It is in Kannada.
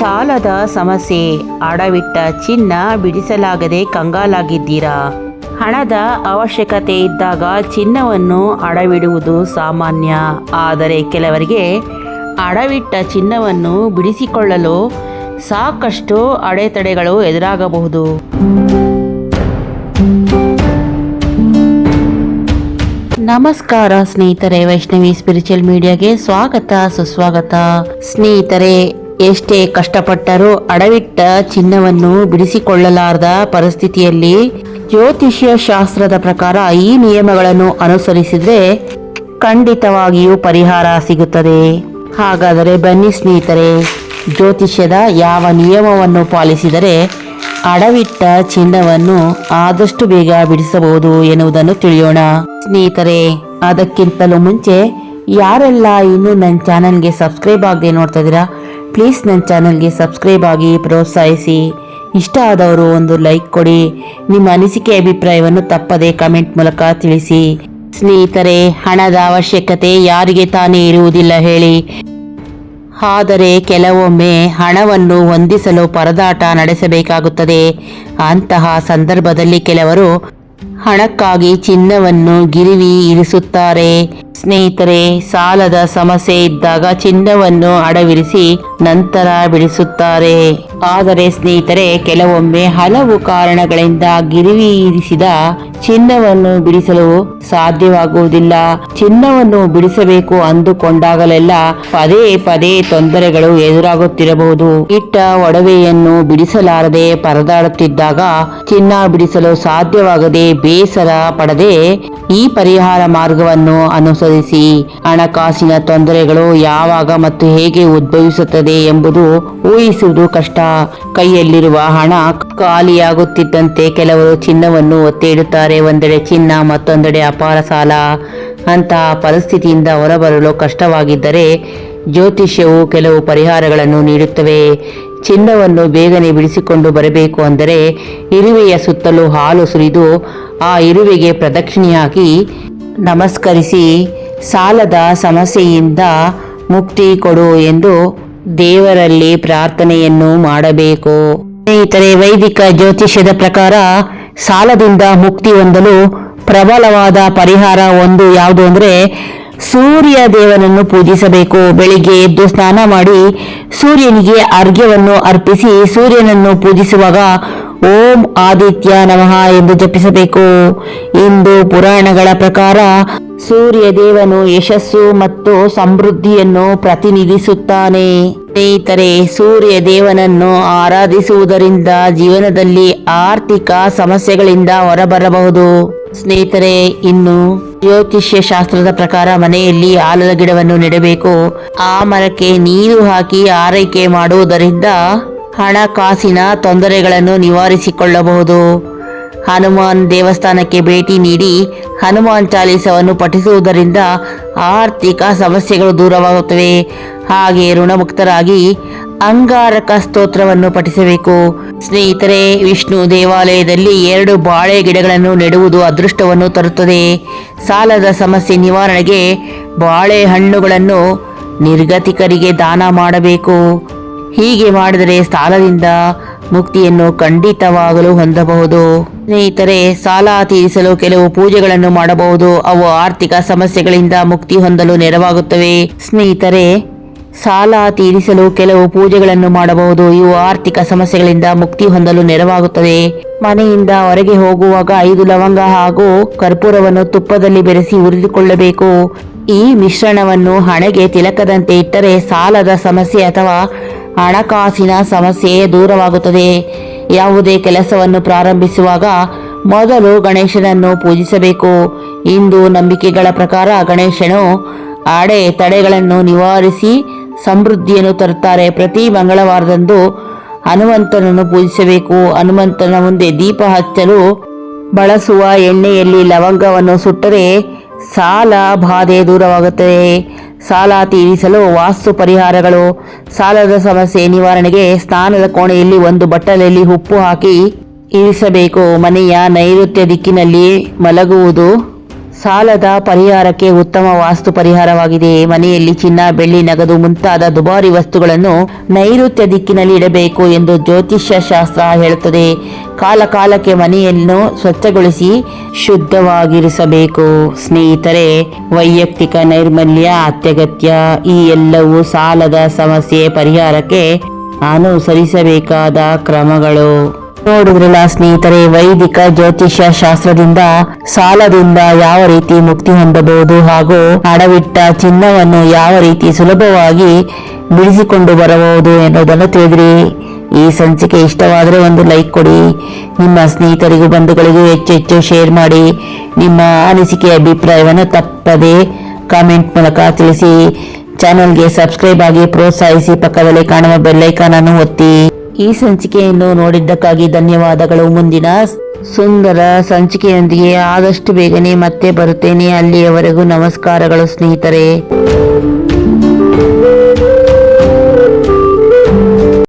ಸಾಲದ ಸಮಸ್ಯೆ. ಅಡವಿಟ್ಟ ಚಿನ್ನ ಬಿಡಿಸಲಾಗದೆ ಕಂಗಾಲಾಗಿದ್ದೀರಾ? ಹಣದ ಅವಶ್ಯಕತೆ ಇದ್ದಾಗ ಚಿನ್ನವನ್ನು ಅಡವಿಡುವುದು ಸಾಮಾನ್ಯ. ಆದರೆ ಕೆಲವರಿಗೆ ಅಡವಿಟ್ಟ ಚಿನ್ನವನ್ನು ಬಿಡಿಸಿಕೊಳ್ಳಲು ಸಾಕಷ್ಟು ಅಡೆತಡೆಗಳು ಎದುರಾಗಬಹುದು. ನಮಸ್ಕಾರ ಸ್ನೇಹಿತರೆ, ವೈಷ್ಣವಿ ಸ್ಪಿರಿಚುವಲ್ ಮೀಡಿಯಾಗೆ ಸ್ವಾಗತ, ಸುಸ್ವಾಗತ. ಸ್ನೇಹಿತರೆ ಎಷ್ಟೇ ಕಷ್ಟಪಟ್ಟರೂ ಅಡವಿಟ್ಟ ಚಿನ್ನವನ್ನು ಬಿಡಿಸಿಕೊಳ್ಳಲಾರದ ಪರಿಸ್ಥಿತಿಯಲ್ಲಿ ಜ್ಯೋತಿಷ್ಯ ಶಾಸ್ತ್ರದ ಪ್ರಕಾರ ಈ ನಿಯಮಗಳನ್ನು ಅನುಸರಿಸಿದರೆ ಖಂಡಿತವಾಗಿಯೂ ಪರಿಹಾರ ಸಿಗುತ್ತದೆ. ಹಾಗಾದರೆ ಬನ್ನಿ ಸ್ನೇಹಿತರೆ, ಜ್ಯೋತಿಷ್ಯದ ಯಾವ ನಿಯಮವನ್ನು ಪಾಲಿಸಿದರೆ ಅಡವಿಟ್ಟ ಚಿನ್ನವನ್ನು ಆದಷ್ಟು ಬೇಗ ಬಿಡಿಸಬಹುದು ಎನ್ನುವುದನ್ನು ತಿಳಿಯೋಣ. ಸ್ನೇಹಿತರೆ, ಅದಕ್ಕಿಂತಲೂ ಮುಂಚೆ ಯಾರೆಲ್ಲ ಇನ್ನೂ ನನ್ನ ಚಾನಲ್ಗೆ ಸಬ್ಸ್ಕ್ರೈಬ್ ಆಗದೆ ನೋಡ್ತಾ ಇದ್ದೀರಾ ಪ್ಲೀಸ್ ನನ್ನ ಚಾನಲ್ಗೆ ಸಬ್ಸ್ಕ್ರೈಬ್ ಆಗಿ ಪ್ರೋತ್ಸಾಹಿಸಿ. ಇಷ್ಟ ಆದವರು ಒಂದು ಲೈಕ್ ಕೊಡಿ. ನಿಮ್ಮ ಅನಿಸಿಕೆ ಅಭಿಪ್ರಾಯವನ್ನು ತಪ್ಪದೆ ಕಮೆಂಟ್ ಮೂಲಕ ತಿಳಿಸಿ. ಸ್ನೇಹಿತರೆ, ಹಣದ ಅವಶ್ಯಕತೆ ಯಾರಿಗೆ ತಾನೇ ಇರುವುದಿಲ್ಲ ಹೇಳಿ. ಆದರೆ ಕೆಲವೊಮ್ಮೆ ಹಣವನ್ನು ಹೊಂದಿಸಲು ಪರದಾಟ ನಡೆಸಬೇಕಾಗುತ್ತದೆ. ಅಂತಹ ಸಂದರ್ಭದಲ್ಲಿ ಕೆಲವರು ಹಣಕ್ಕಾಗಿ ಚಿನ್ನವನ್ನು ಗಿರಿವಿ ಇರಿಸುತ್ತಾರೆ. ಸ್ನೇಹಿತರೆ, ಸಾಲದ ಸಮಸ್ಯೆ ಇದ್ದಾಗ ಚಿನ್ನವನ್ನು ಅಡವಿರಿಸಿ ನಂತರ ಬಿಡಿಸುತ್ತಾರೆ. ಆದರೆ ಸ್ನೇಹಿತರೆ, ಕೆಲವೊಮ್ಮೆ ಹಲವು ಕಾರಣಗಳಿಂದ ಗಿರಿವಿ ಇರಿಸಿದ ಚಿನ್ನವನ್ನು ಬಿಡಿಸಲು ಸಾಧ್ಯವಾಗುವುದಿಲ್ಲ. ಚಿನ್ನವನ್ನು ಬಿಡಿಸಬೇಕು ಅಂದುಕೊಂಡಾಗಲೆಲ್ಲ ಪದೇ ಪದೇ ತೊಂದರೆಗಳು ಎದುರಾಗುತ್ತಿರಬಹುದು. ಇಟ್ಟ ಒಡವೆಯನ್ನು ಬಿಡಿಸಲಾರದೆ ಪರದಾಡುತ್ತಿದ್ದಾಗ ಚಿನ್ನ ಬಿಡಿಸಲು ಸಾಧ್ಯವಾಗದೆ ಬೇಸರ ಪಡದೆ ಈ ಪರಿಹಾರ ಮಾರ್ಗವನ್ನು ಅನುಸರಿಸಿ ಹಣಕಾಸಿನ ತೊಂದರೆಗಳು ಯಾವಾಗ ಮತ್ತು ಹೇಗೆ ಉದ್ಭವಿಸುತ್ತದೆ ಎಂಬುದು ಊಹಿಸುವುದು ಕಷ್ಟ. ಕೈಯಲ್ಲಿರುವ ಹಣ ಖಾಲಿಯಾಗುತ್ತಿದ್ದಂತೆ ಕೆಲವರು ಚಿನ್ನವನ್ನು ಒತ್ತಿಡುತ್ತಾರೆ. ಒಂದೆಡೆ ಚಿನ್ನ, ಮತ್ತೊಂದೆಡೆ ಅಪಾರ ಸಾಲ. ಅಂತಹ ಪರಿಸ್ಥಿತಿಯಿಂದ ಹೊರಬರಲು ಕಷ್ಟವಾಗಿದ್ದರೆ ಜ್ಯೋತಿಷ್ಯವು ಕೆಲವು ಪರಿಹಾರಗಳನ್ನು ನೀಡುತ್ತವೆ. ಚಿನ್ನವನ್ನು ಬೇಗನೆ ಬಿಡಿಸಿಕೊಂಡು ಬರಬೇಕು ಅಂದರೆ ಇರುವೆಯ ಸುತ್ತಲೂ ಹಾಲು ಸುರಿದು ಆ ಇರುವೆಗೆ ಪ್ರದಕ್ಷಿಣೆಯಾಗಿ ನಮಸ್ಕರಿಸಿ ಸಾಲದ ಸಮಸ್ಯೆಯಿಂದ ಮುಕ್ತಿ ಕೊಡು ಎಂದು ದೇವರಲ್ಲಿ ಪ್ರಾರ್ಥನೆಯನ್ನು ಮಾಡಬೇಕು. ಸ್ನೇಹಿತರೆ, ವೈದಿಕ ಜ್ಯೋತಿಷ್ಯದ ಪ್ರಕಾರ ಸಾಲದಿಂದ ಮುಕ್ತಿ ಹೊಂದಲು ಪ್ರಬಲವಾದ ಪರಿಹಾರ ಒಂದು ಯಾವುದು ಅಂದರೆ ಸೂರ್ಯ ದೇವನನ್ನು ಪೂಜಿಸಬೇಕು. ಬೆಳಿಗ್ಗೆ ಎದ್ದು ಸ್ನಾನ ಮಾಡಿ ಸೂರ್ಯನಿಗೆ ಅರ್ಘ್ಯವನ್ನು ಅರ್ಪಿಸಿ ಸೂರ್ಯನನ್ನು ಪೂಜಿಸುವಾಗ ಓಂ ಆದಿತ್ಯ ನಮಃ ಎಂದು ಜಪಿಸಬೇಕು. ಇಂದು ಪುರಾಣಗಳ ಪ್ರಕಾರ ಸೂರ್ಯ ದೇವನು ಯಶಸ್ಸು ಮತ್ತು ಸಮೃದ್ಧಿಯನ್ನು ಪ್ರತಿನಿಧಿಸುತ್ತಾನೆ. ಸ್ನೇಹಿತರೆ ಸೂರ್ಯ ದೇವನನ್ನು ಆರಾಧಿಸುವುದರಿಂದ ಜೀವನದಲ್ಲಿ ಆರ್ಥಿಕ ಸಮಸ್ಯೆಗಳಿಂದ ಹೊರಬರಬಹುದು. ಸ್ನೇಹಿತರೆ, ಇನ್ನು ಜ್ಯೋತಿಷ್ಯ ಶಾಸ್ತ್ರದ ಪ್ರಕಾರ ಮನೆಯಲ್ಲಿ ಆಲದ ಗಿಡವನ್ನು ನೆಡಬೇಕು. ಆ ಮರಕ್ಕೆ ನೀರು ಹಾಕಿ ಆರೈಕೆ ಮಾಡುವುದರಿಂದ ಹಣಕಾಸಿನ ತೊಂದರೆಗಳನ್ನು ನಿವಾರಿಸಿಕೊಳ್ಳಬಹುದು. ಹನುಮಾನ್ ದೇವಸ್ಥಾನಕ್ಕೆ ಭೇಟಿ ನೀಡಿ ಹನುಮಾನ್ ಚಾಲೀಸವನ್ನು ಪಠಿಸುವುದರಿಂದ ಆರ್ಥಿಕ ಸಮಸ್ಯೆಗಳು ದೂರವಾಗುತ್ತವೆ. ಹಾಗೆ ಋಣಮುಕ್ತರಾಗಿ ಅಂಗಾರಕ ಸ್ತೋತ್ರವನ್ನು ಪಠಿಸಬೇಕು. ಸ್ನೇಹಿತರೆ, ವಿಷ್ಣು ದೇವಾಲಯದಲ್ಲಿ ಎರಡು ಬಾಳೆ ಗಿಡಗಳನ್ನು ನೆಡುವುದು ಅದೃಷ್ಟವನ್ನು ತರುತ್ತದೆ. ಸಾಲದ ಸಮಸ್ಯೆ ನಿವಾರಣೆಗೆ ಬಾಳೆಹಣ್ಣುಗಳನ್ನು ನಿರ್ಗತಿಕರಿಗೆ ದಾನ ಮಾಡಬೇಕು. ಹೀಗೆ ಮಾಡಿದರೆ ಸಾಲದಿಂದ ಮುಕ್ತಿಯನ್ನು ಖಂಡಿತವಾಗಲು ಹೊಂದಬಹುದು. ಸ್ನೇಹಿತರೆ, ಸಾಲ ತೀರಿಸಲು ಕೆಲವು ಪೂಜೆಗಳನ್ನು ಮಾಡಬಹುದು. ಅವು ಆರ್ಥಿಕ ಸಮಸ್ಯೆಗಳಿಂದ ಮುಕ್ತಿ ಹೊಂದಲು ನೆರವಾಗುತ್ತವೆ. ಸ್ನೇಹಿತರೆ, ಸಾಲ ತೀರಿಸಲು ಕೆಲವು ಪೂಜೆಗಳನ್ನು ಮಾಡಬಹುದು. ಇವು ಆರ್ಥಿಕ ಸಮಸ್ಯೆಗಳಿಂದ ಮುಕ್ತಿ ಹೊಂದಲು ನೆರವಾಗುತ್ತದೆ ಮನೆಯಿಂದ ಹೊರಗೆ ಹೋಗುವಾಗ ಐದು ಲವಂಗ ಹಾಗೂ ಕರ್ಪೂರವನ್ನು ತುಪ್ಪದಲ್ಲಿ ಬೆರೆಸಿ ಉರಿದುಕೊಳ್ಳಬೇಕು ಈ ಮಿಶ್ರಣವನ್ನು ಹಣೆಗೆ ತಿಲಕದಂತೆ ಇಟ್ಟರೆ ಸಾಲದ ಸಮಸ್ಯೆ ಅಥವಾ ಹಣಕಾಸಿನ ಸಮಸ್ಯೆ ದೂರವಾಗುತ್ತದೆ. ಯಾವುದೇ ಕೆಲಸವನ್ನು ಪ್ರಾರಂಭಿಸುವಾಗ ಮೊದಲು ಗಣೇಶನನ್ನು ಪೂಜಿಸಬೇಕು. ಇಂದು ನಂಬಿಕೆಗಳ ಪ್ರಕಾರ ಗಣೇಶನು ಅಡೆ ತಡೆಗಳನ್ನು ನಿವಾರಿಸಿ ಸಮೃದ್ಧಿಯನ್ನು ತರುತ್ತಾರೆ. ಪ್ರತಿ ಮಂಗಳವಾರದಂದು ಹನುಮಂತನನ್ನು ಪೂಜಿಸಬೇಕು. ಹನುಮಂತನ ಮುಂದೆ ದೀಪ ಹಚ್ಚಲು ಬಳಸುವ ಎಣ್ಣೆಯಲ್ಲಿ ಲವಂಗವನ್ನು ಸುಟ್ಟರೆ ಸಾಲ ಬಾಧೆ ದೂರವಾಗುತ್ತದೆ. ಸಾಲ ತೀರಿಸಲು ವಾಸ್ತು ಪರಿಹಾರಗಳು, ಸಾಲದ ಸಮಸ್ಯೆ ನಿವಾರಣೆಗೆ ಸ್ನಾನದ ಕೋಣೆಯಲ್ಲಿ ಒಂದು ಬಟ್ಟಲಲ್ಲಿ ಉಪ್ಪು ಹಾಕಿ ಇರಿಸಬೇಕು. ಮನೆಯ ನೈಋತ್ಯ ದಿಕ್ಕಿನಲ್ಲಿ ಮಲಗುವುದು ಸಾಲದ ಪರಿಹಾರಕ್ಕೆ ಉತ್ತಮ ವಾಸ್ತು ಪರಿಹಾರವಾಗಿದೆ. ಮನೆಯಲ್ಲಿ ಚಿನ್ನ, ಬೆಳ್ಳಿ, ನಗದು ಮುಂತಾದ ದುಬಾರಿ ವಸ್ತುಗಳನ್ನು ನೈಋತ್ಯ ದಿಕ್ಕಿನಲ್ಲಿ ಇಡಬೇಕು ಎಂದು ಜ್ಯೋತಿಷ್ಯ ಶಾಸ್ತ್ರ ಹೇಳುತ್ತದೆ. ಕಾಲಕಾಲಕ್ಕೆ ಮನೆಯನ್ನು ಸ್ವಚ್ಛಗೊಳಿಸಿ ಶುದ್ಧವಾಗಿರಿಸಬೇಕು. ಸ್ನೇಹಿತರೆ, ವೈಯಕ್ತಿಕ ನೈರ್ಮಲ್ಯ ಅತ್ಯಗತ್ಯ. ಈ ಎಲ್ಲವೂ ಸಾಲದ ಸಮಸ್ಯೆ ಪರಿಹಾರಕ್ಕೆ ಅನುಸರಿಸಬೇಕಾದ ಕ್ರಮಗಳು. ನೋಡಿದ್ರಲ್ಲ ಸ್ನೇಹಿತರೆ, ವೈದಿಕ ಜ್ಯೋತಿಷ್ಯ ಶಾಸ್ತ್ರದಿಂದ ಸಾಲದಿಂದ ಯಾವ ರೀತಿ ಮುಕ್ತಿ ಹೊಂದಬಹುದು ಹಾಗೂ ಅಡವಿಟ್ಟ ಚಿನ್ನವನ್ನು ಯಾವ ರೀತಿ ಸುಲಭವಾಗಿ ಬಿಡಿಸಿಕೊಂಡು ಬರಬಹುದು ಎನ್ನುವುದನ್ನು ತಿಳಿದ್ರಿ. ಈ ಸಂಚಿಕೆ ಇಷ್ಟವಾದರೆ ಒಂದು ಲೈಕ್ ಕೊಡಿ. ನಿಮ್ಮ ಸ್ನೇಹಿತರಿಗೂ ಬಂಧುಗಳಿಗೂ ಹೆಚ್ಚು ಹೆಚ್ಚು ಶೇರ್ ಮಾಡಿ. ನಿಮ್ಮ ಅನಿಸಿಕೆ ಅಭಿಪ್ರಾಯವನ್ನು ತಪ್ಪದೆ ಕಾಮೆಂಟ್ ಮೂಲಕ ತಿಳಿಸಿ. ಚಾನೆಲ್ಗೆ ಸಬ್ಸ್ಕ್ರೈಬ್ ಆಗಿ ಪ್ರೋತ್ಸಾಹಿಸಿ. ಪಕ್ಕದಲ್ಲಿ ಕಾಣುವ ಬೆಲ್ಲೈಕಾನ್ ಅನ್ನು ಒತ್ತಿ. ಈ ಸಂಚಿಕೆಯನ್ನು ನೋಡಿದ್ದಕ್ಕಾಗಿ ಧನ್ಯವಾದಗಳು. ಮುಂದಿನ ಸುಂದರ ಸಂಚಿಕೆಯೊಂದಿಗೆ ಆದಷ್ಟು ಬೇಗನೆ ಮತ್ತೆ ಬರುತ್ತೇನೆ. ಅಲ್ಲಿಯವರೆಗೂ ನಮಸ್ಕಾರಗಳು ಸ್ನೇಹಿತರೆ.